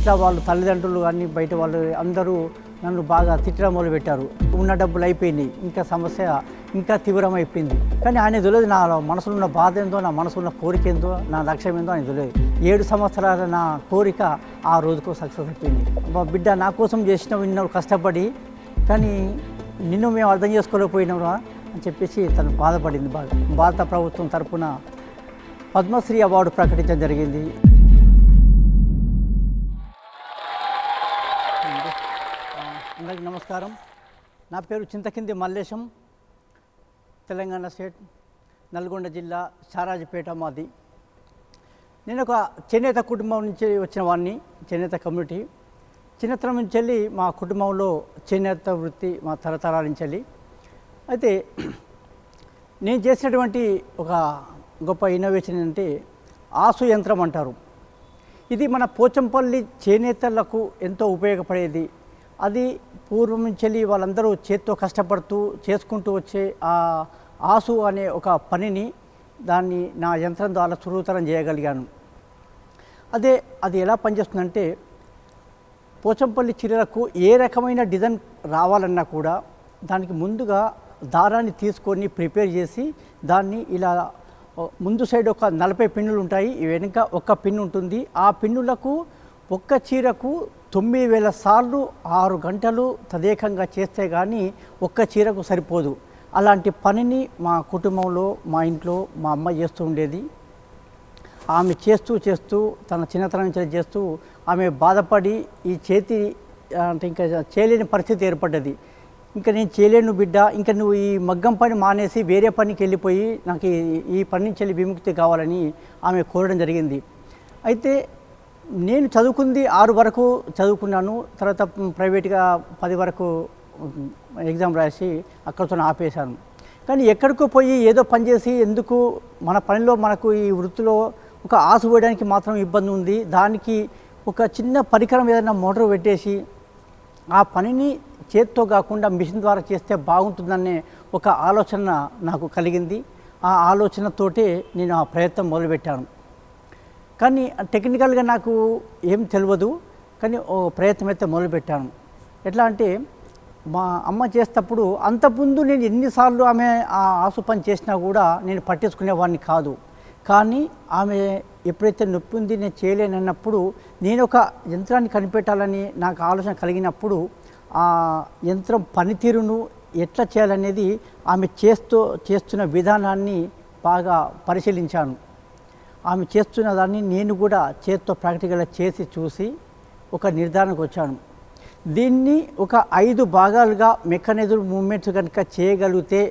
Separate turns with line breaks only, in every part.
ఇంట్లో వాళ్ళు తల్లిదండ్రులు కానీ బయట వాళ్ళు అందరూ నన్ను బాగా తిట్టడం మొదలుపెట్టారు. ఉన్న డబ్బులు అయిపోయినాయి. ఇంకా సమస్య ఇంకా తీవ్రమైపోయింది కానీ ఆయన తెలియదు నా మనసులో ఉన్న బాధ ఏందో నా మనసులో ఉన్న కోరిక ఏందో నా లక్ష్యం ఏందో ఆయన తెలియదు. ఏడు సంవత్సరాల నా కోరిక ఆ రోజుకు సక్సెస్ అయిపోయింది. మా బిడ్డ నా కోసం చేసిన విన్న కష్టపడి కానీ నిన్ను మేము అర్థం చేసుకోలేకపోయినా అని చెప్పేసి తను బాధపడింది బాగా. భారత ప్రభుత్వం తరఫున పద్మశ్రీ అవార్డు ప్రకటించడం జరిగింది. అందరికీ నమస్కారం. నా పేరు చింతకింది మల్లేశం తెలంగాణ స్టేట్ నల్గొండ జిల్లా చారాజపేట మాది. నేను ఒక చేనేత కుటుంబం నుంచి వచ్చిన వాడిని చేనేత కమ్యూనిటీ. చిన్నతనం నుంచి వెళ్ళి మా కుటుంబంలో చేనేత వృత్తి మా తరతరాల నుంచి వెళ్ళి. అయితే నేను చేసినటువంటి ఒక గొప్ప ఇన్నోవేషన్ ఏంటంటే ఆసు యంత్రం అంటారు. ఇది మన పోచంపల్లి చేనేతలకు ఎంతో ఉపయోగపడేది అది పూర్వం నుంచి వెళ్ళి వాళ్ళందరూ చేత్తో కష్టపడుతూ చేసుకుంటూ వచ్చే ఆ ఆసు అనే ఒక పనిని దాన్ని నా యంత్రం ద్వారా సులువుతరం చేయగలిగాను. అదే అది ఎలా పనిచేస్తుందంటే పోచంపల్లి చీరలకు ఏ రకమైన డిజైన్ రావాలన్నా కూడా దానికి ముందుగా దారాన్ని తీసుకొని ప్రిపేర్ చేసి దాన్ని ఇలా ముందు సైడ్ ఒక నలభై పిన్నులు ఉంటాయి ఈ వెనుక ఒక్క పిన్ ఉంటుంది ఆ పిన్నులకు ఒక్క చీరకు తొమ్మిది వేల సార్లు ఆరు గంటలు తదేకంగా చేస్తే కానీ ఒక్క చీరకు సరిపోదు. అలాంటి పనిని మా కుటుంబంలో మా ఇంట్లో మా అమ్మ చేస్తూ ఉండేది. ఆమె చేస్తూ చేస్తూ తన చిన్నతనం నుంచి చేస్తూ ఆమె బాధపడి ఈ చేతి అంటే ఇంకా చేయలేని పరిస్థితి ఏర్పడ్డది. ఇంకా నేను చేయలేను బిడ్డ ఇంకా నువ్వు ఈ మగ్గం పని మానేసి వేరే పనికి వెళ్ళిపోయి నాకు ఈ- ఈ పని నుంచి వెళ్ళి విముక్తి కావాలని ఆమె కోరడం జరిగింది. అయితే నేను చదువుకుంది ఆరు వరకు చదువుకున్నాను తర్వాత ప్రైవేట్గా పది వరకు ఎగ్జామ్ రాసి అక్కడితో ఆపేశాను. కానీ ఎక్కడికో పోయి ఏదో పని చేసి ఎందుకు మన పనిలో మనకు ఈ వృత్తిలో ఒక ఆశ పోయడానికి మాత్రం ఇబ్బంది ఉంది. దానికి ఒక చిన్న పరికరం ఏదైనా మోటార్ పెట్టేసి ఆ పనిని చేత్తో కాకుండా మిషన్ ద్వారా చేస్తే బాగుంటుందనే ఒక ఆలోచన నాకు కలిగింది. ఆ ఆలోచనతోటే నేను ఆ ప్రయత్నం మొదలుపెట్టాను. కానీ టెక్నికల్గా నాకు ఏం తెలియదు కానీ ఓ ప్రయత్నం అయితే మొదలుపెట్టాను. ఎట్లా అంటే మా అమ్మ చేసేటప్పుడు అంతకుముందు నేను ఎన్నిసార్లు ఆమె ఆ ఆసు పని చేసినా కూడా నేను పట్టించుకునేవాడిని కాదు. కానీ ఆమె ఎప్పుడైతే నొప్పి ఉంది నేను చేయలేనన్నప్పుడు నేను ఒక యంత్రాన్ని కనిపెట్టాలని నాకు ఆలోచన కలిగినప్పుడు ఆ యంత్రం పనితీరును ఎట్లా చేయాలనేది ఆమె చేస్తూ చేస్తున్న విధానాన్ని బాగా పరిశీలించాను. ఆమె చేస్తున్న దాన్ని నేను కూడా చేత్తో ప్రాక్టికల్గా చేసి చూసి ఒక నిర్ధారణకు వచ్చాను. దీన్ని ఒక ఐదు భాగాలుగా మెకానిజం మూమెంట్స్ కనుక చేయగలిగితే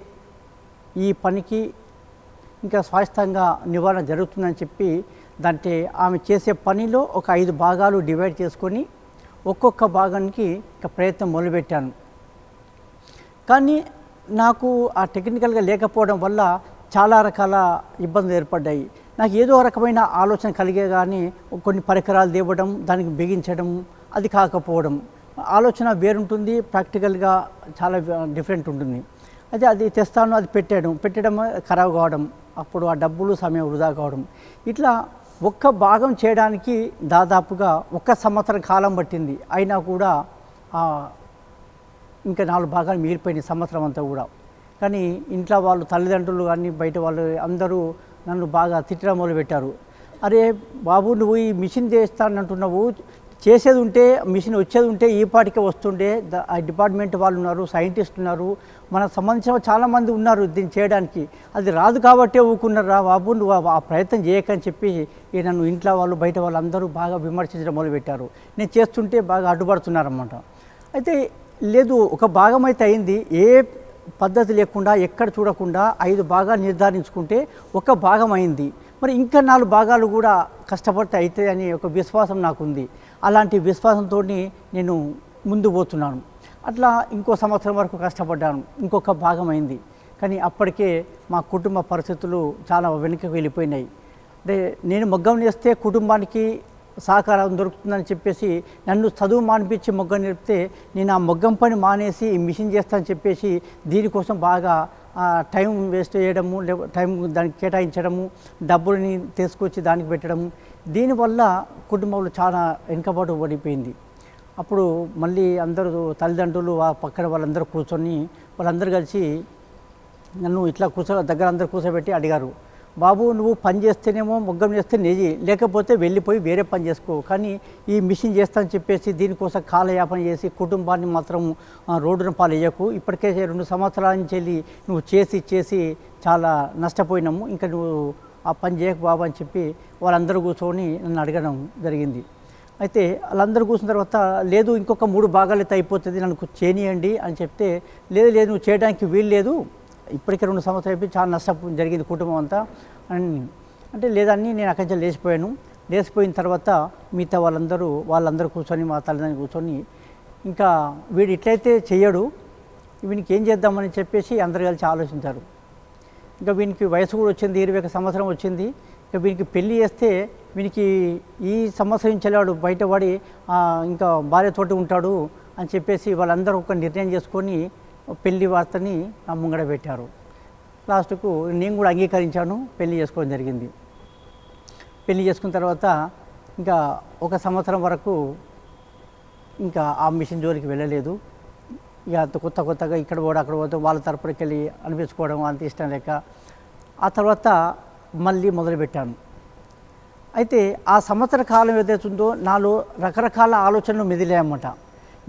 ఈ పనికి ఇంకా స్వాస్థంగా నివారణ జరుగుతుందని చెప్పి దాంటే ఆమె చేసే పనిలో ఒక ఐదు భాగాలు డివైడ్ చేసుకొని ఒక్కొక్క భాగానికి ఇక ప్రయత్నం మొదలుపెట్టాను. కానీ నాకు ఆ టెక్నికల్గా లేకపోవడం వల్ల చాలా రకాల ఇబ్బందులు ఏర్పడ్డాయి. నాకు ఏదో రకమైన ఆలోచన కలిగే కానీ కొన్ని పరికరాలు తేవడం దానికి బిగించడం అది కాకపోవడం. ఆలోచన వేరుంటుంది ప్రాక్టికల్గా చాలా డిఫరెంట్ ఉంటుంది. అయితే అది తెస్తాను అది పెట్టడం పెట్టడం ఖరాబ్ కావడం అప్పుడు ఆ డబ్బులు సమయం వృధా కావడం. ఇట్లా ఒక్క భాగం చేయడానికి దాదాపుగా ఒక్క సంవత్సరం కాలం పట్టింది. అయినా కూడా ఇంకా నాలుగు భాగాలు మిగిలిపోయినాయి సంవత్సరం అంతా కూడా. కానీ ఇంట్లో వాళ్ళు తల్లిదండ్రులు కానీ బయట వాళ్ళు అందరూ నన్ను బాగా తిట్టడం మొదలుపెట్టారు. అరే బాబు నువ్వు ఈ మిషన్ చేస్తానంటున్నావు చేసేది ఉంటే మిషన్ వచ్చేది ఉంటే ఈ పాటికే వస్తుండే ఆ డిపార్ట్మెంట్ వాళ్ళు ఉన్నారు సైంటిస్ట్ ఉన్నారు మనకు సంబంధించిన చాలామంది ఉన్నారు దీన్ని చేయడానికి. అది రాదు కాబట్టే రా బాబు? నువ్వు ఆ- ప్రయత్నం చేయకని చెప్పి ఈ నన్ను ఇంట్లో వాళ్ళు బయట వాళ్ళు అందరూ బాగా విమర్శించడం మొదలుపెట్టారు. నేను చేస్తుంటే బాగా అడ్డుపడుతున్నారన్నమాట. అయితే లేదు ఒక భాగం అయితే అయింది. ఏ పద్ధతి లేకుండా ఎక్కడ చూడకుండా ఐదు భాగాలు నిర్ధారించుకుంటే ఒక భాగం అయింది మరి ఇంకా నాలుగు భాగాలు కూడా కష్టపడితే అవుతాయి అనే ఒక విశ్వాసం నాకు ఉంది అలాంటి విశ్వాసంతో నేను ముందు పోతున్నాను. అట్లా ఇంకో సంవత్సరం వరకు కష్టపడ్డాను. ఇంకొక భాగం అయింది కానీ అప్పటికే మా కుటుంబ పరిస్థితులు చాలా వెనుకకు వెళ్ళిపోయినాయి. అంటే నేను మగ్గం చేస్తే కుటుంబానికి సహకారం దొరుకుతుందని చెప్పేసి నన్ను చదువు మానిపించి మొగ్గం నేర్పితే నేను ఆ మొగ్గం పని మానేసి ఈ మిషన్ చేస్తానని చెప్పేసి దీనికోసం బాగా టైం వేస్ట్ చేయడము టైం దానికి కేటాయించడము డబ్బులని తీసుకొచ్చి దానికి పెట్టడము దీనివల్ల కుటుంబంలో చాలా వెనుకబాటు పడిపోయింది. అప్పుడు మళ్ళీ అందరూ తల్లిదండ్రులు ఆ పక్కన వాళ్ళందరూ కూర్చొని వాళ్ళందరూ కలిసి నన్ను ఇట్లా కూర్చో దగ్గర అందరు కూర్చోబెట్టి అడిగారు. బాబు నువ్వు పని చేస్తేనేమో మొగ్గం చేస్తే నెయ్యి లేకపోతే వెళ్ళిపోయి వేరే పని చేసుకో. కానీ ఈ మిషన్ చేస్తానని చెప్పేసి దీనికోసం కాలయాపన చేసి కుటుంబాన్ని మాత్రం రోడ్డున రోడ్డున పాలేయకు. ఇప్పటికే రెండు సంవత్సరాల నుంచి వెళ్ళి నువ్వు చేసి చేసి చాలా నష్టపోయినాము. ఇంకా నువ్వు ఆ పని చేయకు బాబు అని చెప్పి వాళ్ళందరూ కూర్చొని నన్ను అడగడం జరిగింది. అయితే వాళ్ళందరూ కూర్చున్న తర్వాత లేదు ఇంకొక మూడు భాగాలు అయితే అయిపోతుంది నన్ను చేయనియండి అని చెప్తే లేదు లేదు నువ్వు చేయడానికి వీలు లేదు ఇప్పటికే రెండు సంవత్సరాలు అయిపోయి చాలా నష్టం జరిగింది కుటుంబం అంతా. అని అంటే లేదని నేను అక్కడి నుంచి లేచిపోయాను. లేచిపోయిన తర్వాత మిగతా వాళ్ళందరూ వాళ్ళందరూ కూర్చొని మా తల్లిదండ్రులు కూర్చొని ఇంకా వీడు ఇట్లయితే చెయ్యడు. వీనికి ఏం చేద్దామని చెప్పేసి అందరు కలిసి ఆలోచించారు. ఇంకా వీనికి వయసు కూడా వచ్చింది ఇరవై ఒక సంవత్సరం వచ్చింది. ఇంకా వీనికి పెళ్ళి చేస్తే వీనికి ఈ సంవత్సరం నుంచి బయటపడి ఇంకా భార్యతోటి ఉంటాడు అని చెప్పేసి వాళ్ళందరూ ఒక నిర్ణయం చేసుకొని పెళ్ళి వార్తని నా ముంగడ పెట్టారు. లాస్ట్కు నేను కూడా అంగీకరించాను పెళ్ళి చేసుకోవడం జరిగింది. పెళ్ళి చేసుకున్న తర్వాత ఇంకా ఒక సంవత్సరం వరకు ఇంకా ఆ మిషన్ జోలికి వెళ్ళలేదు. ఇక అంత కొత్త కొత్తగా ఇక్కడ పోవడం అక్కడ పోతే వాళ్ళ తరపునకి వెళ్ళి అనిపించుకోవడం అంత ఇష్టం లేక ఆ తర్వాత మళ్ళీ మొదలుపెట్టాను అయితే ఆ సంవత్సర కాలం ఏదైతే ఉందో నాలో రకరకాల ఆలోచనలు మెదిలాయన్నమాట.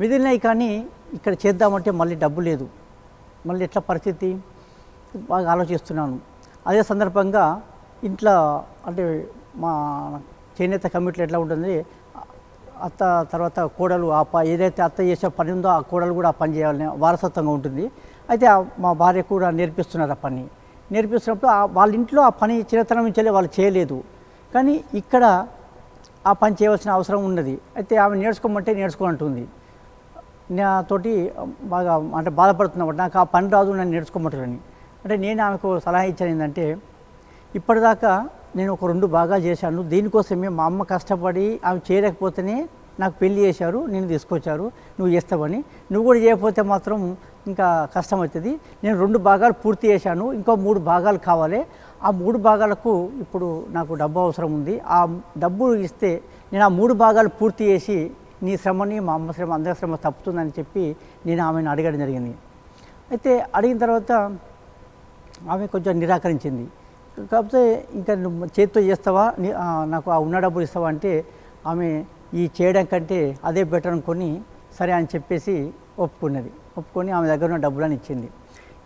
మెదిలినాయి కానీ ఇక్కడ చేద్దామంటే మళ్ళీ డబ్బు లేదు. మళ్ళీ ఎట్లా పరిస్థితి? బాగా ఆలోచిస్తున్నాను. అదే సందర్భంగా ఇంట్లో అంటే మా చేనేత కమిటీలో ఎట్లా ఉంటుంది? అత్త తర్వాత కోడలు ఆ ప ఏదైతే అత్త చేసే పని ఉందో ఆ కోడలు కూడా ఆ పని చేయాలని వారసత్వంగా ఉంటుంది. అయితే మా భార్య కూడా నేర్పిస్తున్నారు ఆ పని. నేర్పిస్తున్నప్పుడు వాళ్ళ ఇంట్లో ఆ పని చిన్నతనం నుంచి వాళ్ళు చేయలేదు. కానీ ఇక్కడ ఆ పని చేయవలసిన అవసరం ఉన్నది. అయితే ఆమె నేర్చుకోమంటే నేర్చుకోనంటుంది. నాతోటి బాగా అంటే బాధపడుతున్నప్పుడు నాకు ఆ పని రాదు నన్ను నేర్చుకోమంటారని. అంటే నేను ఆమెకు సలహా ఇచ్చాను ఏంటంటే ఇప్పటిదాకా నేను ఒక రెండు బాగా చేశాను. దీనికోసమే మా అమ్మ కష్టపడి ఆమె చేయలేకపోతేనే నాకు పెళ్ళి చేశారు నేను తీసుకొచ్చారు నువ్వు చేస్తావని నువ్వు కూడా చేయకపోతే మాత్రం ఇంకా కష్టం అవుతుంది నేను రెండు భాగాలు పూర్తి చేశాను ఇంకో మూడు భాగాలు కావాలి. ఆ మూడు భాగాలకు ఇప్పుడు నాకు డబ్బు అవసరం ఉంది. ఆ డబ్బు ఇస్తే నేను ఆ మూడు భాగాలు పూర్తి చేసి నీ శ్రమని మా అమ్మ శ్రమ అందరి శ్రమ తప్పుతుందని చెప్పి నేను ఆమెను అడగడం జరిగింది. అయితే అడిగిన తర్వాత ఆమె కొంచెం నిరాకరించింది. కాకపోతే ఇంకా నువ్వు చేతితో చేస్తావా? నీ- నాకు ఆ ఉన్న డబ్బులు ఇస్తావా? అంటే ఆమె ఈ చేయడం కంటే అదే బెటర్ అనుకొని సరే అని చెప్పేసి ఒప్పుకున్నది. ఒప్పుకొని ఆమె దగ్గర ఉన్న డబ్బులని ఇచ్చింది.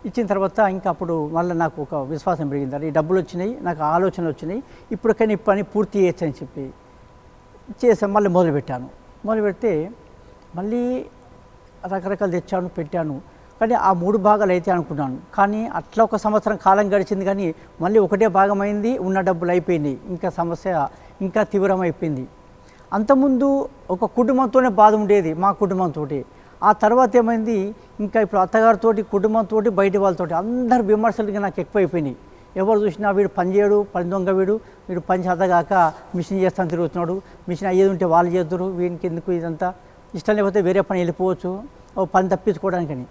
ఇచ్చిన తర్వాత ఇంకా అప్పుడు మళ్ళీ నాకు ఒక విశ్వాసం పెరిగింది. ఈ డబ్బులు వచ్చినాయి నాకు ఆలోచనలు వచ్చినాయి ఇప్పటికైనా ఈ పని పూర్తి చేయొచ్చు అని చెప్పి చేసాం మళ్ళీ మొదలుపెట్టాను. మొదలు పెడితే మళ్ళీ రకరకాలు తెచ్చాను పెట్టాను. కానీ ఆ మూడు భాగాలు అయితే అనుకున్నాను. కానీ అట్లా ఒక సంవత్సరం కాలం గడిచింది కానీ మళ్ళీ ఒకటే భాగమైంది ఉన్న డబ్బులు అయిపోయినాయి ఇంకా సమస్య ఇంకా తీవ్రమైపోయింది. అంతకుముందు ఒక కుటుంబంతోనే బాధ ఉండేది మా కుటుంబంతో ఆ తర్వాత ఏమైంది? ఇంకా ఇప్పుడు అత్తగారితోటి కుటుంబంతో బయట వాళ్ళతోటి అందరు విమర్శలు నాకు ఎక్కువైపోయినాయి. ఎవరు చూసినా వీడు పని చేయడు పని దొంగ వీడు. వీడు పని చేతగాక మిషన్ చేస్తాను తిరుగుతున్నాడు. మిషన్ అయ్యేది ఉంటే వాళ్ళు చేద్దరు వీనికి ఎందుకు ఇదంతా? ఇష్టం లేకపోతే వేరే పని వెళ్ళిపోవచ్చు. ఓ పని తప్పించుకోవడానికని.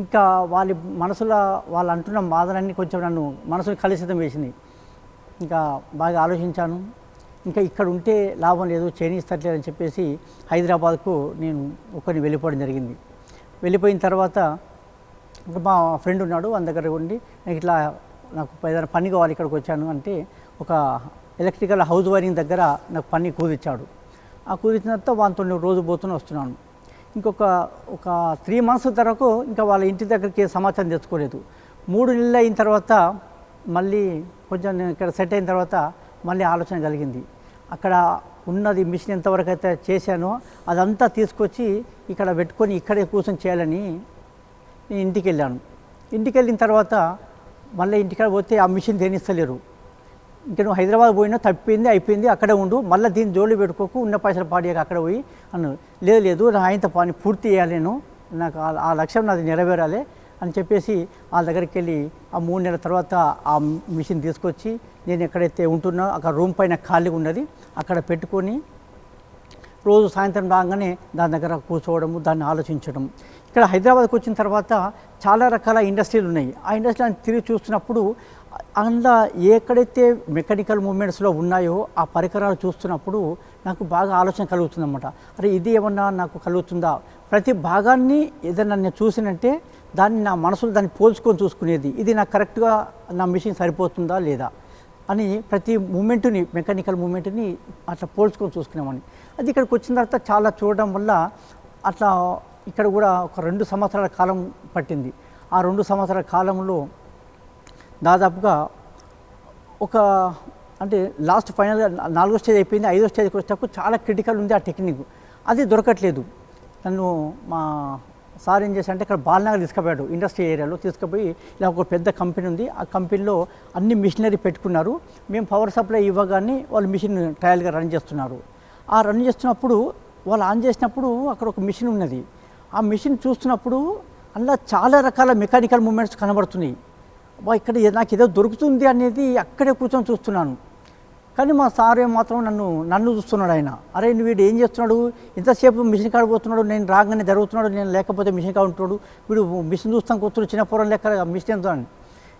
ఇంకా వాళ్ళ మనసులో వాళ్ళు అంటున్న బాధలన్నీ కొంచెం నన్ను మనసుని కలుషితం వేసింది ఇంకా బాగా ఆలోచించాను. ఇంకా ఇక్కడ ఉంటే లాభం లేదు చేయనిస్తట్లేదు అని చెప్పేసి హైదరాబాద్కు నేను ఒక్కరిని వెళ్ళిపోవడం జరిగింది. వెళ్ళిపోయిన తర్వాత మా ఫ్రెండ్ ఉన్నాడు వాళ్ళ దగ్గర ఉండి నేను ఇట్లా నాకు ఏదైనా పని కావాలి ఇక్కడికి వచ్చాను అంటే ఒక ఎలక్ట్రికల్ హౌస్ వైరింగ్ దగ్గర నాకు పని కుదిర్చాడు. ఆ కుదిర్చిన తర్వాత వాళ్ళతో నేను రోజు పోతూనే వస్తున్నాను. ఇంకొక ఒక త్రీ మంత్స్ తరకు ఇంకా వాళ్ళ ఇంటి దగ్గరికి సమాచారం తెచ్చుకోలేదు. మూడు నెలలు అయిన తర్వాత మళ్ళీ కొంచెం నేను ఇక్కడ సెట్ అయిన తర్వాత మళ్ళీ ఆలోచన కలిగింది. అక్కడ ఉన్నది మిషన్ ఎంతవరకు అయితే చేశానో అదంతా తీసుకొచ్చి ఇక్కడ పెట్టుకొని ఇక్కడే కూర్చొని చేయాలని నేను ఇంటికి వెళ్ళాను. ఇంటికి వెళ్ళిన తర్వాత మళ్ళీ ఇంటికాడ పోతే ఆ మిషన్ దేనిస్తలేరు. ఇంకా నువ్వు హైదరాబాద్ పోయినా తప్పింది అయిపోయింది అక్కడే ఉండు మళ్ళీ దీన్ని జోళ్ళు పెట్టుకోకు ఉన్న పైసలు పాడియాక అక్కడ పోయి అన్నాడు. లేదు లేదు నా ఆయనతో పని పూర్తి చేయాలి నేను నాకు ఆ- ఆ లక్ష్యం నాది నెరవేరాలి అని చెప్పేసి వాళ్ళ దగ్గరికి వెళ్ళి ఆ మూడు నెలల తర్వాత ఆ మిషన్ తీసుకొచ్చి నేను ఎక్కడైతే ఉంటున్నా అక్కడ రూమ్ పైన ఖాళీగా ఉన్నది అక్కడ పెట్టుకొని రోజు సాయంత్రం రాగానే దాని దగ్గర కూర్చోవడము దాన్ని ఆలోచించడం. ఇక్కడ హైదరాబాద్కి వచ్చిన తర్వాత చాలా రకాల ఇండస్ట్రీలు ఉన్నాయి. ఆ ఇండస్ట్రీలను తిరిగి చూస్తున్నప్పుడు అందులో ఎక్కడైతే మెకానికల్ మూమెంట్స్లో ఉన్నాయో ఆ పరికరాలు చూస్తున్నప్పుడు నాకు బాగా ఆలోచన కలుగుతుందన్నమాట. అరే ఇది ఏమన్నా నాకు కలుగుతుందా? ప్రతి భాగాన్ని ఏదైనా నేను చూసినంటే దాన్ని నా మనసులో దాన్ని పోల్చుకొని చూసుకునేది. ఇది నాకు కరెక్ట్గా నా మిషన్ సరిపోతుందా లేదా? అని ప్రతి మూమెంట్ని మెకానికల్ మూమెంట్ని అట్లా పోల్చుకొని చూసుకునేవాడిని. అది ఇక్కడికి వచ్చిన తర్వాత చాలా చూడడం వల్ల అట్లా ఇక్కడ కూడా ఒక రెండు సంవత్సరాల కాలం పట్టింది. ఆ రెండు సంవత్సరాల కాలంలో దాదాపుగా ఒక అంటే లాస్ట్ ఫైనల్గా నాలుగో స్టేజ్ అయిపోయింది ఐదో స్టేజ్కి వచ్చేటప్పుడు చాలా క్రిటికల్ ఉంది ఆ టెక్నిక్. అది దొరకట్లేదు. నన్ను మా సార్ ఏం చేశారంటే ఇక్కడ బాలనగర్ తీసుకుపోయాడు ఇండస్ట్రీ ఏరియాలో తీసుకుపోయి ఇలా ఒక పెద్ద కంపెనీ ఉంది. ఆ కంపెనీలో అన్ని మిషనరీ పెట్టుకున్నారు. మేము పవర్ సప్లై ఇవ్వగానే వాళ్ళు మిషన్ ట్రయల్గా రన్ చేస్తున్నారు. ఆ రన్ చేస్తున్నప్పుడు వాళ్ళు ఆన్ చేసినప్పుడు అక్కడ ఒక మిషన్ ఉన్నది. ఆ మిషన్ చూస్తున్నప్పుడు అందులో చాలా రకాల మెకానికల్ మూమెంట్స్ కనబడుతున్నాయి. ఇక్కడ నాకు ఏదో దొరుకుతుంది అనేది అక్కడే కూర్చొని చూస్తున్నాను. కానీ మా సార్ మాత్రం నన్ను నన్ను చూస్తున్నాడు ఆయన. అరే వీడు ఏం చేస్తున్నాడు? ఇంతసేపు మిషన్ కాడ పోతున్నాడు నేను రాగానే జరుగుతున్నాడు నేను లేకపోతే మిషన్ కాడ ఉంటున్నాడు. వీడు మిషన్ చూస్తాం కూర్చుని చిన్న పూర్వం లెక్క మిషన్ ఎంతో అని.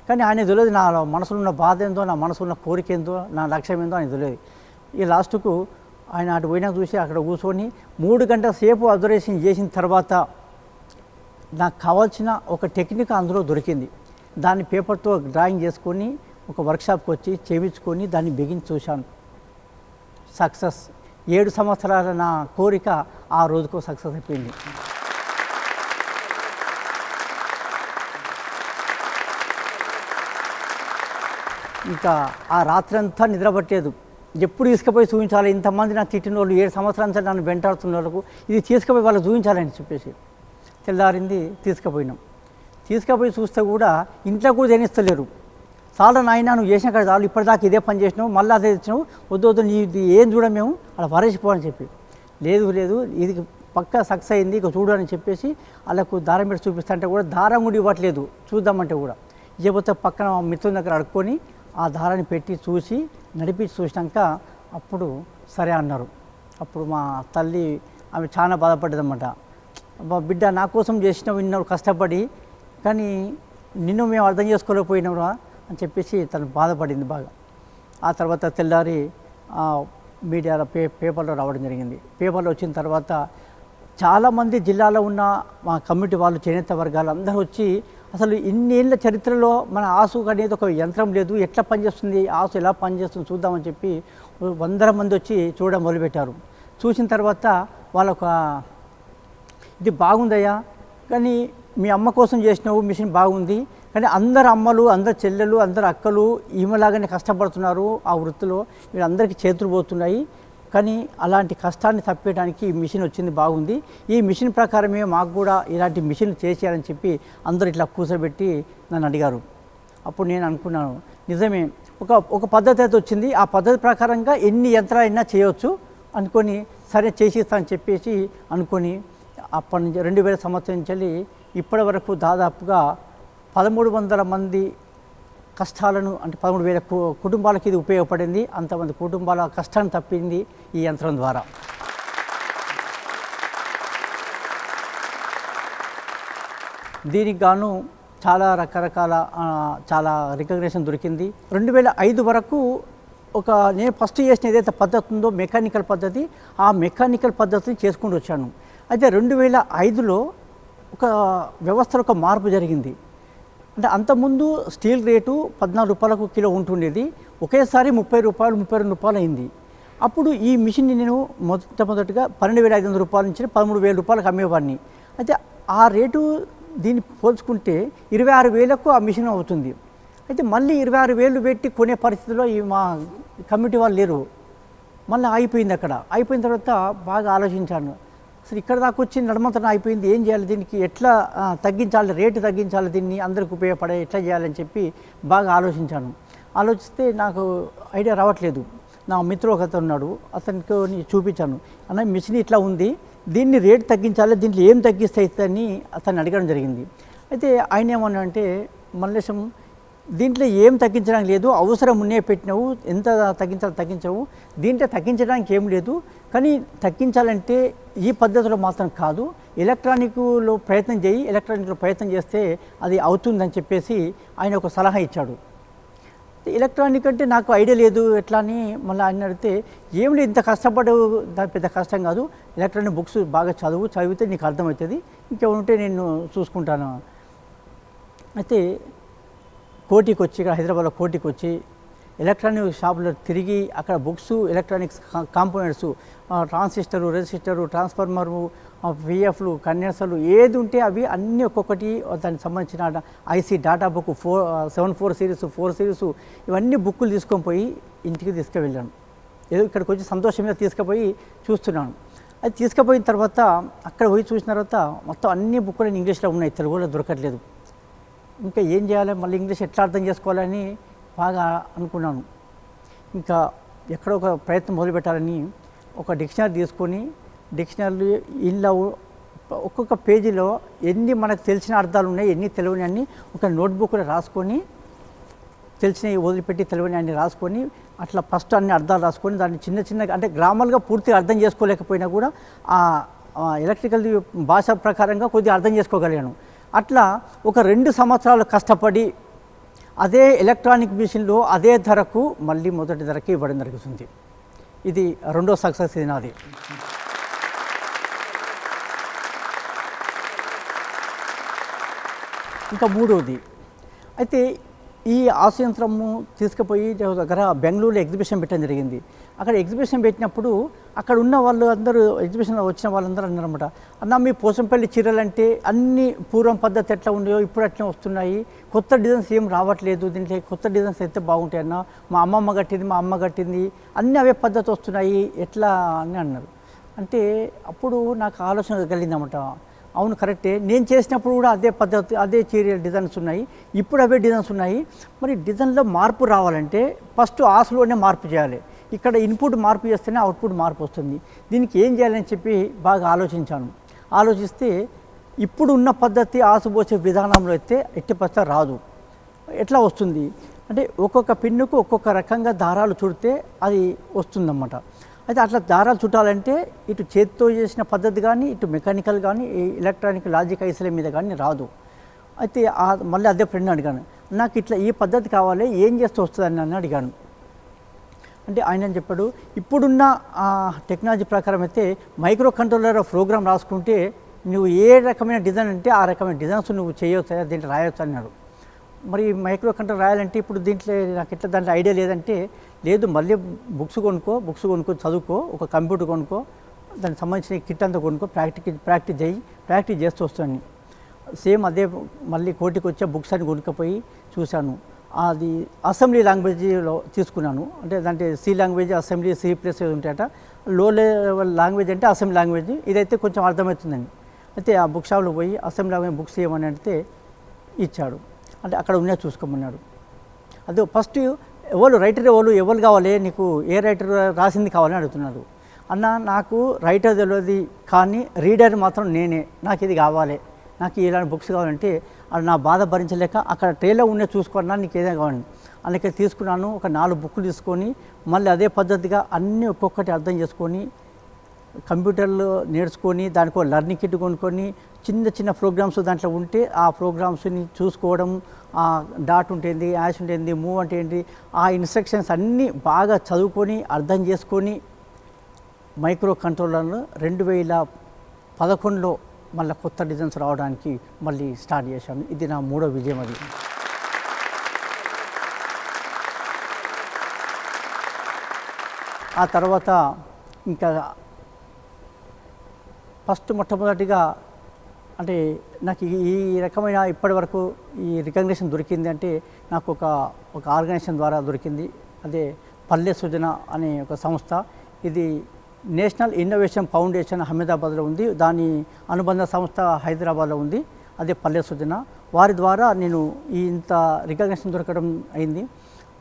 కానీ ఆయన తెలియదు నా మనసులో ఉన్న బాధ ఏందో నా మనసులో ఉన్న కోరిక ఏందో నా లక్ష్యం ఏందో ఆయన తెలియదు. ఈ లాస్ట్కు ఆయన అటు పోయినా చూసి అక్కడ కూర్చొని మూడు గంటల సేపు అబ్జర్వేషన్ చేసిన తర్వాత నాకు కావాల్సిన ఒక టెక్నిక్ అందులో దొరికింది. దాన్ని పేపర్తో డ్రాయింగ్ చేసుకొని ఒక వర్క్షాప్కి వచ్చి చేయించుకొని దాన్ని బిగించి చూశాను. సక్సెస్. ఏడు సంవత్సరాల నా కోరిక ఆ రోజుకు సక్సెస్ అయిపోయింది. ఇంకా ఆ రాత్రంతా నిద్రపట్టేది. ఎప్పుడు తీసుకుపోయి చూపించాలి? ఇంతమంది నాకు తిట్టిన వాళ్ళు ఏడు సంవత్సరాల నుంచి నన్ను వెంటాడుతున్న వాళ్ళకు ఇది తీసుకుపోయి వాళ్ళు చూపించాలని చెప్పేసి తెల్లారింది తీసుకుపోయినాం. తీసుకుపోయి చూస్తే కూడా ఇంట్లో కూడా జనిస్తలేరు చాలా నాయన నువ్వు చేసిన కదా చాలు. ఇప్పటిదాకా ఇదే పని చేసినావు మళ్ళీ అదే తెచ్చినావు. వద్దు వద్దు నీ ఇది ఏం చూడం మేము? అలా వరేసిపోవని చెప్పి. లేదు లేదు ఇది పక్కా సక్సెస్ అయింది ఇక చూడు అని చెప్పేసి వాళ్ళకు దారం పెట్టి చూపిస్తా అంటే కూడా దారం కూడా ఇవ్వట్లేదు. చూద్దామంటే కూడా. ఇవ్వకపోతే పక్కన మిత్రుల దగ్గర అడుక్కొని ఆ దారాన్ని పెట్టి చూసి నడిపించి చూసినాక అప్పుడు సరే అన్నారు. అప్పుడు మా తల్లి ఆమె చాలా బాధపడ్డదన్నమాట. అబ్బా బిడ్డ నా కోసం చేసిన విన్నాడు కష్టపడి కానీ నిన్ను మేము అర్థం చేసుకోలేకపోయినావురా అని చెప్పేసి తను బాధపడింది బాగా. ఆ తర్వాత తెల్లారి మీడియాలో పే పేపర్లో రావడం జరిగింది. పేపర్లో వచ్చిన తర్వాత చాలామంది జిల్లాలో ఉన్న మా కమ్యూనిటీ వాళ్ళు చేనేత వర్గాలు అందరూ వచ్చి అసలు ఇన్నేళ్ళ చరిత్రలో మన ఆసు అనేది ఒక యంత్రం లేదు. ఎట్లా పనిచేస్తుంది? ఆసు ఎలా పనిచేస్తుంది చూద్దామని చెప్పి వందల మంది వచ్చి చూడడం మొదలుపెట్టారు. చూసిన తర్వాత వాళ్ళొక ఇది బాగుందయ్యా కానీ మీ అమ్మ కోసం చేసినావు మిషన్ బాగుంది కానీ అందరు అమ్మలు అందరు చెల్లెలు అందరు అక్కలు ఈమెలాగానే కష్టపడుతున్నారు ఆ వృత్తిలో. వీళ్ళందరికీ చేతులు పోతున్నాయి. కానీ అలాంటి కష్టాన్ని తప్పేయడానికి ఈ మిషన్ వచ్చింది బాగుంది. ఈ మిషన్ ప్రకారమే మాకు కూడా ఇలాంటి మిషన్ చేసేయాలని చెప్పి అందరూ ఇట్లా కూర్చోబెట్టి నన్ను అడిగారు. అప్పుడు నేను అనుకున్నాను నిజమే ఒక ఒక పద్ధతి అయితే వచ్చింది. ఆ పద్ధతి ప్రకారంగా ఎన్ని యంత్రాలైనా చేయవచ్చు అనుకొని సరే చేసిస్తాను చెప్పేసి అనుకొని అప్పటి నుంచి రెండు వేల సంవత్సరం నుంచి ఇప్పటి వరకు దాదాపుగా పదమూడు వందల మంది కష్టాలను అంటే పదమూడు వేల కు- కుటుంబాలకు ఇది ఉపయోగపడింది. అంతమంది కుటుంబాల కష్టాన్ని తప్పింది ఈ యంత్రం ద్వారా. దీనికి గాను చాలా రకరకాల చాలా రికగ్నేషన్ దొరికింది. రెండు వేల ఐదు వరకు ఒక నేను ఫస్ట్ చేసిన ఏదైతే పద్ధతి ఉందో మెకానికల్ పద్ధతి ఆ మెకానికల్ పద్ధతిని చేసుకుంటూ వచ్చాను. అయితే రెండు వేల ఐదులో ఒక వ్యవస్థలో ఒక మార్పు జరిగింది. అంటే అంతకుముందు స్టీల్ రేటు పద్నాలుగు రూపాయలకు కిలో ఉంటుండేది. ఒకేసారి ముప్పై రూపాయలు ముప్పై రెండు రూపాయలు అయింది అప్పుడు ఈ మిషన్ని నేను మొట్టమొదటిగా పన్నెండు వేల ఐదు వందల రూపాయల నుంచి పదమూడు వేల రూపాయలకు అమ్మేవాడిని. అయితే ఆ రేటు దీన్ని పోల్చుకుంటే ఇరవై ఆరు వేలకు ఆ మిషన్ అవుతుంది. అయితే మళ్ళీ ఇరవై ఆరు వేలు పెట్టి కొనే పరిస్థితిలో ఈ మా కమిటీ వాళ్ళు లేరు. మళ్ళీ ఆగిపోయింది అక్కడ. అయిపోయిన తర్వాత బాగా ఆలోచించాను. అసలు ఇక్కడ దాకా వచ్చి నడమంతరం అయిపోయింది. ఏం చేయాలి దీనికి? ఎట్లా తగ్గించాలి? రేటు తగ్గించాలి దీన్ని? అందరికి ఉపయోగపడే ఎట్లా చేయాలని చెప్పి బాగా ఆలోచించాను. ఆలోచిస్తే నాకు ఐడియా రావట్లేదు. నా మిత్రుడు ఒక అతను ఉన్నాడు. అతనికి చూపించాను. అన్న మిషన్ ఇట్లా ఉంది. దీన్ని రేటు తగ్గించాలి దీంట్లో ఏం తగ్గిస్తే అని అతన్ని అడగడం జరిగింది. అయితే ఆయన ఏమన్నా అంటే మల్లేశం దీంట్లో ఏం తగ్గించడానికి లేదు. అవసరం ఉన్నే పెట్టినావు. ఎంత తగ్గించాలి తగ్గించావు. దీంట్లో తగ్గించడానికి ఏం లేదు. కానీ తగ్గించాలంటే ఈ పద్ధతిలో మాత్రం కాదు. ఎలక్ట్రానిక్లో ప్రయత్నం చేయి ఎలక్ట్రానిక్లో ప్రయత్నం చేస్తే అది అవుతుందని చెప్పేసి ఆయన ఒక సలహా ఇచ్చాడు. ఎలక్ట్రానిక్ అంటే నాకు ఐడియా లేదు ఎట్లా అని మళ్ళీ ఆయన అడిగితే ఏం లేదు ఇంత కష్టపడు దాని పెద్ద కష్టం కాదు. ఎలక్ట్రానిక్ బుక్స్ బాగా చదువు చదివితే నీకు అర్థమవుతుంది. ఇంకేముంటే నేను చూసుకుంటాను. అయితే కోటికి వచ్చి ఇక్కడ హైదరాబాద్లో కోటికి వచ్చి ఎలక్ట్రానిక్ షాపులో తిరిగి అక్కడ books electronics components transistor resistor transformer విఎఫ్లు కన్యాసలు ఏది ఉంటే అవి అన్నీ ఒక్కొక్కటి దానికి సంబంధించిన IC data book four seven four series four series ఇవన్నీ బుక్కులు తీసుకొని పోయి ఇంటికి తీసుకువెళ్ళాను ఏదో ఇక్కడికి వచ్చి సంతోషం మీద తీసుకుపోయి చూస్తున్నాను. అది తీసుకుపోయిన తర్వాత అక్కడ పోయి చూసిన తర్వాత మొత్తం అన్ని బుక్కులు ఇంగ్లీష్లో ఉన్నాయి తెలుగులో దొరకట్లేదు. ఇంకా ఏం చేయాలి? మళ్ళీ ఇంగ్లీష్ ఎట్లా అర్థం చేసుకోవాలని బాగా అనుకున్నాను. ఇంకా ఎక్కడో ఒక ప్రయత్నం మొదలుపెట్టాలని ఒక డిక్షనరీ తీసుకొని డిక్షనరీ ఇంట్లో ఒక్కొక్క పేజీలో ఎన్ని మనకు తెలిసిన అర్థాలు ఉన్నాయి ఎన్ని తెలియని అన్ని ఒక నోట్బుక్లో రాసుకొని తెలిసినవి వదిలిపెట్టి తెలియని అన్ని రాసుకొని అట్లా ఫస్ట్ అన్ని అర్థాలు రాసుకొని దాన్ని చిన్న చిన్నగా అంటే గ్రామాలుగా పూర్తిగా అర్థం చేసుకోలేకపోయినా కూడా ఆ ఎలక్ట్రికల్ భాష ప్రకారంగా కొద్దిగా అర్థం చేసుకోగలిగాను. అట్లా ఒక రెండు సంవత్సరాలు కష్టపడి అదే ఎలక్ట్రానిక్ మిషన్లో అదే ధరకు మళ్ళీ మొదటి ధరకి ఇవ్వడం జరుగుతుంది. ఇది రెండో సక్సెస్ ఇది నాది. ఇంకా మూడోది. అయితే ఈ ఆశయంత్రము తీసుకుపోయి దగ్గర బెంగళూరులో ఎగ్జిబిషన్ పెట్టడం జరిగింది. అక్కడ ఎగ్జిబిషన్ పెట్టినప్పుడు అక్కడ ఉన్న వాళ్ళు అందరూ ఎగ్జిబిషన్లో వచ్చిన వాళ్ళందరూ అన్నారన్నమాట. అన్న మీ పోసంపల్లి చీరలు అంటే అన్ని పూర్వం పద్ధతి ఎట్లా ఉండేవో ఇప్పుడు అట్లా వస్తున్నాయి. కొత్త డిజైన్స్ ఏం రావట్లేదు. దీంట్లో కొత్త డిజైన్స్ అయితే బాగుంటాయి అన్న. మా అమ్మమ్మ కట్టింది మా అమ్మ కట్టింది. అన్నీ అవే పద్ధతి వస్తున్నాయి. ఎట్లా? అని అన్నారు. అంటే అప్పుడు నాకు ఆలోచన కలిగిందన్నమాట. అవును కరెక్టే. నేను చేసినప్పుడు కూడా అదే పద్ధతి అదే చీర డిజైన్స్ ఉన్నాయి. ఇప్పుడు అవే డిజైన్స్ ఉన్నాయి. మరి డిజైన్లో మార్పు రావాలంటే ఫస్ట్ ఆశలోనే మార్పు చేయాలి. ఇక్కడ ఇన్పుట్ మార్పు చేస్తేనే అవుట్పుట్ మార్పు వస్తుంది. దీనికి ఏం చేయాలని చెప్పి బాగా ఆలోచించాను. ఆలోచిస్తే ఇప్పుడు ఉన్న పద్ధతి ఆసుపోసే విధానంలో అయితే ఎట్టి పరిస్థితి రాదు. ఎట్లా వస్తుంది? అంటే ఒక్కొక్క పిన్నుకు ఒక్కొక్క రకంగా దారాలు చుడితే అది వస్తుందన్నమాట. అయితే అట్లా దారాలు చుట్టాలంటే ఇటు చేతితో చేసిన పద్ధతి కానీ ఇటు మెకానికల్ కానీ ఎలక్ట్రానిక్ లాజిక్ ఐసల మీద కానీ రాదు. అయితే మళ్ళీ అదే ఫ్రెండ్ అడిగాను. నాకు ఇట్లా ఈ పద్ధతి కావాలి ఏం చేస్తూ వస్తుందని నన్ను అడిగాను. అంటే ఆయన అని చెప్పాడు ఇప్పుడున్న ఆ, టెక్నాలజీ ప్రకారం అయితే మైక్రో కంట్రోలర్ ప్రోగ్రామ్ రాసుకుంటే నువ్వు ఏ రకమైన డిజైన్ అంటే ఆ రకమైన డిజైన్స్ నువ్వు చేయవచ్చు దీంట్లో రాయొచ్చు అన్నాడు. మరి మైక్రో కంట్రోల్ రాయాలంటే ఇప్పుడు దీంట్లో నాకు ఎట్లా దాంట్లో ఐడియా లేదంటే లేదు మళ్ళీ బుక్స్ కొనుక్కో బుక్స్ కొనుక్కో చదువుకో ఒక కంప్యూటర్ కొనుక్కో దానికి సంబంధించిన కిట్ అంతా కొనుక్కో ప్రాక్టీస్ ప్రాక్టీస్ చేయి ప్రాక్టీస్ చేస్తూ వస్తాను. సేమ్ అదే మళ్ళీ కోటికి వచ్చే బుక్స్ అని కొనుక్కపోయి చూశాను. అది అసెంబ్లీ లాంగ్వేజ్లో తీసుకున్నాను. అంటే దాంట్లో C language assembly C plus ఉంటాయట. లో లెవెల్ లాంగ్వేజ్ అంటే అసెంబ్లీ లాంగ్వేజ్. ఇదైతే కొంచెం అర్థమవుతుందండి. అయితే ఆ బుక్ షాప్లో పోయి అసెంబ్లీ లాంగ్వేజ్ బుక్స్ ఏమని అంటే ఇచ్చాడు. అంటే అక్కడ ఉన్నా చూసుకోమన్నాడు. అదే ఫస్ట్ ఎవరు రైటర్ ఎవరు ఎవరు కావాలి నీకు ఏ రైటర్ రాసింది కావాలని అడుగుతున్నారు. అన్న నాకు రైటర్ తెలియదు కానీ రీడర్ మాత్రం నేనే. నాకు ఇది కావాలి. నాకు ఇలాంటి బుక్స్ కావాలంటే అది నా బాధ భరించలేక అక్కడ ట్రేలో ఉండే చూసుకున్నా నీకు ఏదైనా కావాలి. అందుకే తీసుకున్నాను ఒక నాలుగు బుక్లు తీసుకొని మళ్ళీ అదే పద్ధతిగా అన్నీ ఒక్కొక్కటి అర్థం చేసుకొని కంప్యూటర్లో నేర్చుకొని దానికో లర్నింగ్ కిట్ కొనుక్కొని చిన్న చిన్న ప్రోగ్రామ్స్ దాంట్లో ఉంటే ఆ ప్రోగ్రామ్స్ని చూసుకోవడం ఆ డాట్ ఉంటుంది యాష్ ఉంటుంది మూవ్ అంటే ఏంటి ఆ ఇన్స్ట్రక్షన్స్ అన్నీ బాగా చదువుకొని అర్థం చేసుకొని మైక్రో కంట్రోలర్ను రెండు వేల పదకొండులో మళ్ళీ కొత్త డిజైన్స్ రావడానికి మళ్ళీ స్టార్ట్ చేశాను. ఇది నా మూడో విజయం అది. ఆ తర్వాత ఇంకా ఫస్ట్ మొట్టమొదటిగా అంటే నాకు ఈ- ఈ రకమైన ఇప్పటి వరకు ఈ రికగ్నేషన్ దొరికింది అంటే నాకు ఒక ఒక ఆర్గనైజేషన్ ద్వారా దొరికింది. అదే పల్లె సృజన అనే ఒక సంస్థ. ఇది నేషనల్ ఇన్నోవేషన్ ఫౌండేషన్ అహ్మదాబాద్లో ఉంది. దాని అనుబంధ సంస్థ హైదరాబాద్లో ఉంది. అదే పల్లె సృజన. వారి ద్వారా నేను ఇంత రికగ్నేషన్ దొరకడం అయింది.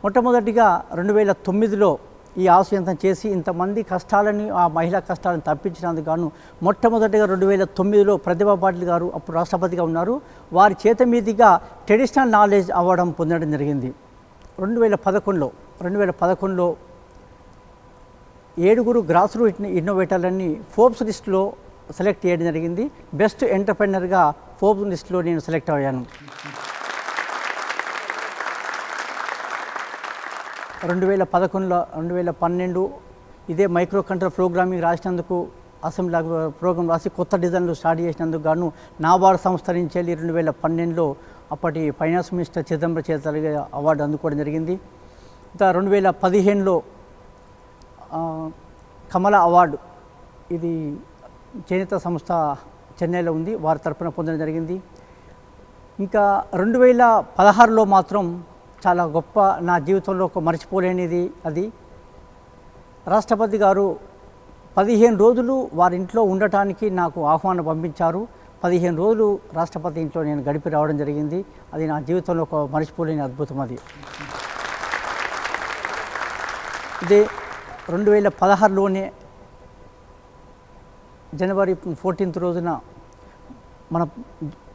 మొట్టమొదటిగా రెండు వేల తొమ్మిదిలో ఈ ఆశయంతం చేసి ఇంతమంది కష్టాలని ఆ మహిళా కష్టాలను తప్పించినందుకు గాను మొట్టమొదటిగా రెండు వేల తొమ్మిదిలో ప్రతిభా పాటిల్ గారు అప్పుడు రాష్ట్రపతిగా ఉన్నారు. వారి చేత మీదుగా ట్రెడిషనల్ నాలెడ్జ్ అవ్వడం పొందడం జరిగింది. రెండు వేల పదకొండులో రెండు వేల పదకొండులో ఏడుగురు గ్రాస్ రూట్ ఇన్నోవేటర్లని ఫోర్బ్స్ లిస్టులో సెలెక్ట్ చేయడం జరిగింది. బెస్ట్ ఎంటర్ప్రెనర్గా ఫోర్బ్స్ లిస్టులో నేను సెలెక్ట్ అయ్యాను. రెండు వేల పదకొండులో రెండు వేల పన్నెండు ఇదే మైక్రో కంట్రోల్ ప్రోగ్రామింగ్ రాసినందుకు అసెంబ్లీ ప్రోగ్రామ్ రాసి కొత్త డిజైన్లు స్టార్ట్ చేసినందుకు గాను నాబార్డ్ సంస్థ నుంచి వెళ్ళి రెండు వేల పన్నెండులో అప్పటి ఫైనాన్స్ మినిస్టర్ చిదంబరం చేత అవార్డు అందుకోవడం జరిగింది. ఇంకా రెండు వేల పదిహేనులో కమల అవార్డు ఇది చేనేత సంస్థ చెన్నైలో ఉంది వారి తరపున పొందడం జరిగింది. ఇంకా రెండు వేల పదహారులో మాత్రం చాలా గొప్ప నా జీవితంలో ఒక మర్చిపోలేనిది అది. రాష్ట్రపతి గారు పదిహేను రోజులు వారి ఇంట్లో ఉండటానికి నాకు ఆహ్వానం పంపించారు. పదిహేను రోజులు రాష్ట్రపతి ఇంట్లో నేను గడిపి రావడం జరిగింది. అది నా జీవితంలో ఒక మర్చిపోలేని అద్భుతం అది. ఇది రెండు వేల పదహారులోనే జనవరి ఫోర్టీన్త్ రోజున మన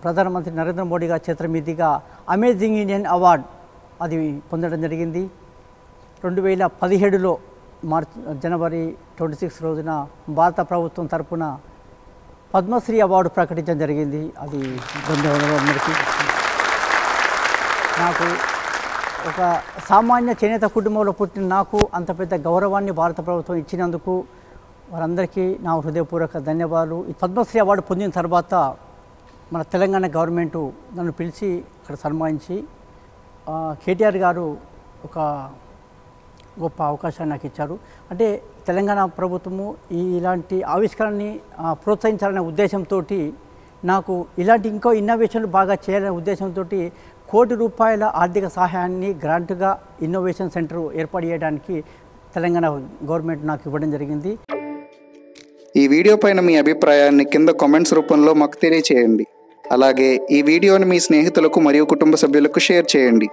ప్రధానమంత్రి నరేంద్ర మోడీ గారి చేతుల మీదుగా అమేజింగ్ ఇండియన్ అవార్డ్ అది పొందడం జరిగింది. రెండు వేల పదిహేడులో మార్చ్ జనవరి ట్వంటీ సిక్స్ రోజున భారత ప్రభుత్వం తరపున పద్మశ్రీ అవార్డు ప్రకటించడం జరిగింది. అది ధన్యవాదాలు అందరికీ. నాకు ఒక సామాన్య చేనేత కుటుంబంలో పుట్టిన నాకు అంత పెద్ద గౌరవాన్ని భారత ప్రభుత్వం ఇచ్చినందుకు వారందరికీ నా హృదయపూర్వక ధన్యవాదాలు. ఈ పద్మశ్రీ అవార్డు పొందిన తర్వాత మన తెలంగాణ గవర్నమెంటు నన్ను పిలిచి అక్కడ సన్మానించి కేటీఆర్ గారు ఒక గొప్ప అవకాశాన్ని నాకు ఇచ్చారు. అంటే తెలంగాణ ప్రభుత్వము ఈ ఇలాంటి ఆవిష్కరణని ప్రోత్సహించాలనే ఉద్దేశంతో నాకు ఇలాంటి ఇంకో ఇన్నోవేషన్లు బాగా చేయాలనే ఉద్దేశంతో కోటి రూపాయల ఆర్థిక సహాయాన్ని గ్రాంట్గా ఇన్నోవేషన్ సెంటర్ ఏర్పాటు చేయడానికి తెలంగాణ గవర్నమెంట్ నాకు ఇవ్వడం జరిగింది.
ఈ వీడియో పైన మీ అభిప్రాయాన్ని కింద కామెంట్స్ రూపంలో మాకు తెలియచేయండి. అలాగే ఈ వీడియోని మీ స్నేహితులకు మరియు కుటుంబ సభ్యులకు షేర్ చేయండి.